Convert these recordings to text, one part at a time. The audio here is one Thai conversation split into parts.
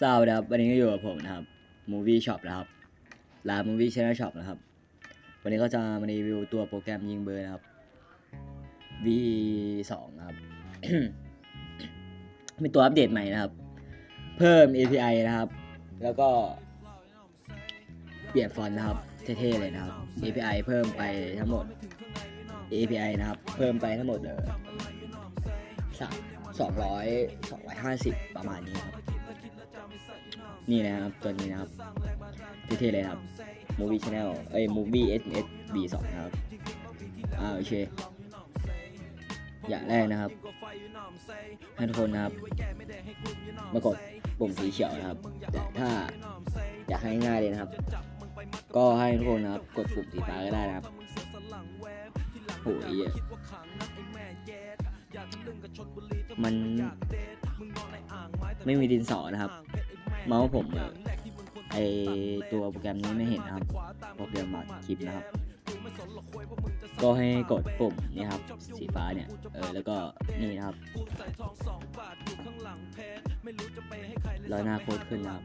ทราบนะครับวันนี้ก็อยู่กับผมนะครับ Movie Shop นะครับร้าน Movie Channel Shop นะครับ วันนี้ก็จะมารีวิวตัวโปรแกรมยิงเบอร์นะครับ V2 นะครับเป็นตัวอัปเดตใหม่นะครับ เพิ่ม API นะครับ แล้วก็ เปลี่ยนฟอนต์นะครับ เท่ๆเลยนะครับ API เพิ่มไปทั้งหมด API นะครับ เพิ่มไปทั้งหมดเออสามสองร้อยสองร้อยห้าสิบประมาณนี้ครับ นี่นะครับตัวนี้นะครับเท่ๆเลยครับ Movie Channel เอ้ย Movie SMS V2 นะครับอ่าโอเคอย่างแรกนะครับให้ทุกคนนะครับมากดปุ่มสีเขียวนะครับ แต่ถ้าอยากให้ง่ายเลยนะครับ ก็ให้ทุกคนนะครับ กดปุ่มสีฟ้าก็ได้นะครับโอ้ยมันไม่มีดินสอนะครับ เมาส์ผมเออไอตัวโปรแกรมนี้ไม่เห็นนะครับโปรแกรมบัตรคลิปนะครับ ก็ให้กดปุ่มนี่ครับ สีฟ้าเนี่ย เออแล้วก็นี่นะครับรอยหน้าโค้ดขึ้นนะครับ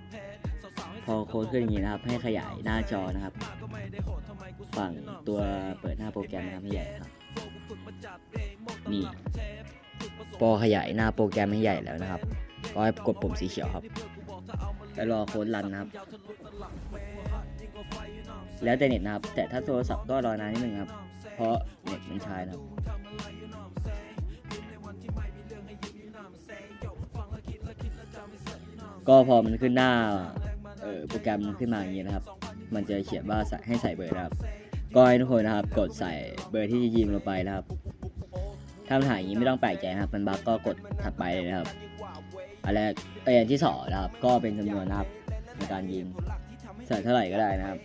พอโค้ดขึ้นอย่างนี้นะครับ ให้ขยายหน้าจอนะครับ ฝั่งตัวเปิดหน้าโปรแกรมนะครับให้ใหญ่ครับนี่พอขยายหน้าโปรแกรมให้ใหญ่แล้วนะครับก็ให้กดปุ่มสีเขียวครับ แล้วรอโค้ดรันนะครับ แล้วแต่เน็ตนะครับ แต่ถ้าโทรศัพท์ก็รอนานนิดนึงครับ เพราะเน็ตมันช้านะครับก็พอมันขึ้นหน้าเออโปรแกรมขึ้นมาอย่างนี้นะครับ มันจะเขียนว่าให้ใส่เบอร์นะครับ ก็ให้ทุกคนนะครับ กดใส่เบอร์ที่ยิงลงไปนะครับ ถ้ามันหายอย่างนี้ไม่ต้องแปลกใจนะครับ มันบั๊กก็กดถัดไปเลยนะครับ อันแรกเอออันที่สองนะครับ ก็เป็นจำนวนนะครับในการยิงใส่เท่าไหร่ก็ได้นะครับ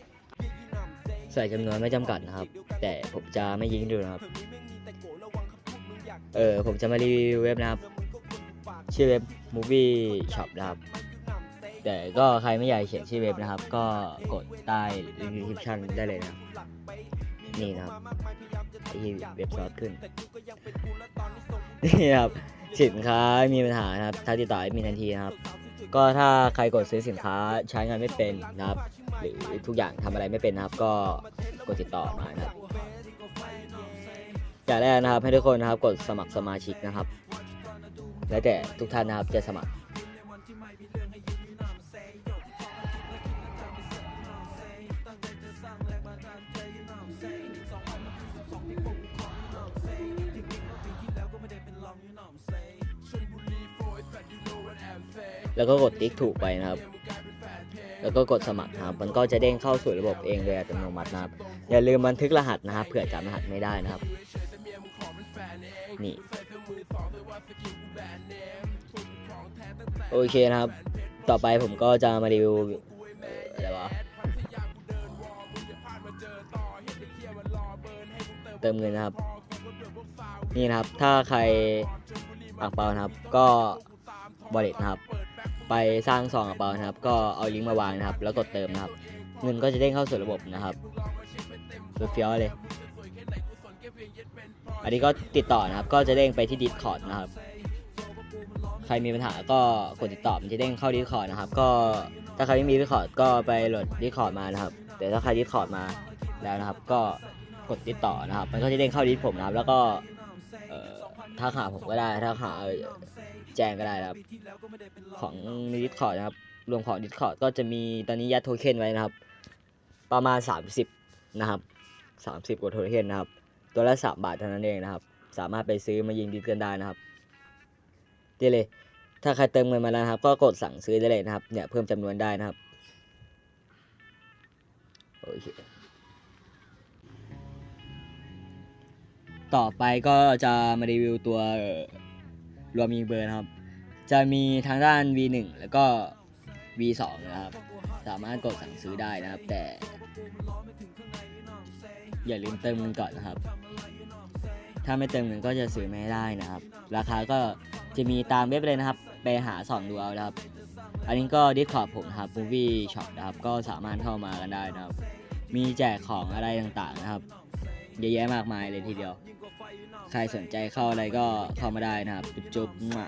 ใส่จำนวนไม่จำกัดนะครับ แต่ผมจะไม่ยิงดูนะครับ เออผมจะมารีวิวเว็บนะครับ ชื่อเว็บ Movie Shop นะครับ แต่ก็ใครไม่อยากเขียนชื่อเว็บนะครับ ก็กดใต้ description ได้เลยนะครับนี่นะครับที่เว็บซอสขึ้นนี่ครับ สินค้ามีปัญหานะครับถ้าติดต่อให้มีทันทีนะครับ ก็ถ้าใครกดซื้อสินค้าใช้งานไม่เป็นนะครับ หรือทุกอย่างทำอะไรไม่เป็นนะครับ ก็กดติดต่อมานะครับอย่างแรกนะครับให้ทุกคนนะครับกดสมัครสมาชิกนะครับ แล้วแต่ทุกท่านนะครับจะสมัคร แล้วก็กดติ๊กถูกไปนะครับ แล้วก็กดสมัครนะครับ มันก็จะเด้งเข้าสู่ระบบเองโดยอัตโนมัตินะครับ อย่าลืมบันทึกรหัสนะครับ เผื่อจำรหัสไม่ได้นะครับ นี่ โอเคนะครับ ต่อไปผมก็จะมารีวิวเอ่ออะไรวะเติมเงินนะครับ นี่นะครับ ถ้าใครอ่างเปล่านะครับ ก็บริ t นะครับ ไปสร้างซองอ่างเปานะครับ ก็เอาลิงก์มาวางนะครับ แล้วกดเติมนะครับ เงินก็จะเด้งเข้าสู่ระบบนะครับเฟี้ยวเลย อันนี้ก็ติดต่อนะครับ ก็จะเด้งไปที่ Discord นะครับ ใครมีปัญหาก็กดติดต่อมันจะเด้งเข้า Discord นะครับ ก็ถ้าใครไม่มี Discord ก็ไปโหลด Discord มานะครับ แต่ถ้าใคร Discord มาแล้วนะครับ ก็กดติดต่อนะครับ มันก็จะเด้งเข้าดิสผมนะครับ แล้วก็ อ่อถ้าหาผมก็ได้ถ้าหาแจ้งก็ได้นะครับ ของใน Discord นะครับ รวมของ Discord ก็จะมีตอนนี้ยัดโทเค็นไว้นะครับ ประมาณ 30 นะครับ 30กว่าโทเค็นนะครับ ตัวละ 3 บาทเท่านั้นเองนะครับ สามารถไปซื้อมายิงดิสกันได้นะครับนี่เลย ถ้าใครเติมเงินมาแล้วครับ ก็กดสั่งซื้อได้เลยนะครับ เนี่ยเพิ่มจำนวนได้นะครับ โอเค ต่อไปก็จะมารีวิวตัวรวมยิงเบอร์นะครับ จะมีทางด้าน V1 แล้วก็ V2 นะครับ สามารถกดสั่งซื้อได้นะครับ แต่ อย่าลืมเติมเงินก่อนนะครับ ถ้าไม่เติมเงินก็จะซื้อไม่ได้นะครับ ราคาก็จะมีตามเว็บเลยนะครับ ไปหาส่องดูเอานะครับ อันนี้ก็ดิสคอร์ดผมครับ Movie Shop นะครับ ก็สามารถเข้ามากันได้นะครับ มีแจกของอะไรต่างๆนะครับ เยอะแยะมากมายเลยทีเดียว ใครสนใจเข้าอะไรก็เข้ามาได้นะครับ จุ๊บๆมั่ว